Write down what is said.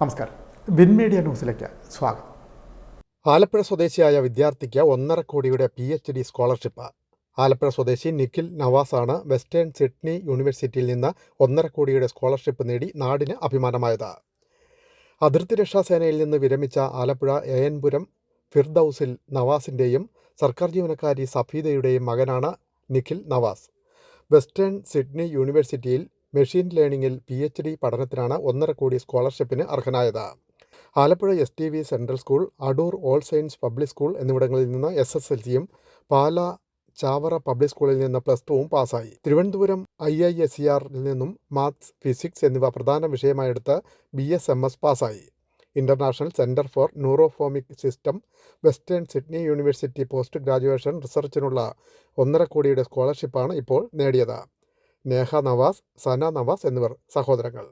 നമസ്കാരം. Win media ന്യൂസിലേക്ക് സ്വാഗതം. ആലപ്പുഴ സ്വദേശിയായ വിദ്യാർത്ഥിക്ക് ഒന്നര കോടിയുടെ P H D scholarship. Alappuzha സ്വദേശി നിഖിൽ നവാസാണ് വെസ്റ്റേൺ സിഡ്നി യൂണിവേഴ്സിറ്റിയിൽ നിന്ന് ഒന്നര കോടിയുടെ സ്കോളർഷിപ്പ് നേടി നാടിന് അഭിമാനമായത്. അതിർത്തി രക്ഷാസേനയിൽ നിന്ന് വിരമിച്ച ആലപ്പുഴ എയൻപുരം ഫിർദൌസിൽ നവാസിന്റെയും സർക്കാർ ജീവനക്കാരി സഫീദയുടെയും മകനാണ് നിഖിൽ നവാസ്. വെസ്റ്റേൺ സിഡ്നി യൂണിവേഴ്സിറ്റിയിൽ മെഷീൻ ലേണിംഗിൽ പി എച്ച് ഡി പഠനത്തിനാണ് ഒന്നര കോടി സ്കോളർഷിപ്പിന് അർഹനായത്. Alappuzha S T V central school Adoor all science public school എന്നിവിടങ്ങളിൽ നിന്ന് എസ് എസ് എൽ സിയും പാല ചാവറ പബ്ലിക് സ്കൂളിൽ നിന്ന് പ്ലസ് ടുവും പാസ്സായി. Thiruvananthapuram I I S C ആറിൽ നിന്നും മാത്സ് ഫിസിക്സ് എന്നിവ പ്രധാന വിഷയമായെടുത്ത് ബി എസ് എം എസ് പാസ്സായി. International centre for neuromorphic system western Sydney university post graduation റിസർച്ചിനുള്ള ഒന്നര കോടിയുടെ സ്കോളർഷിപ്പാണ് ഇപ്പോൾ നേടിയത്. നേഹ നവാസ് സന നവാസ് എന്നിവർ സഹോദരങ്ങൾ.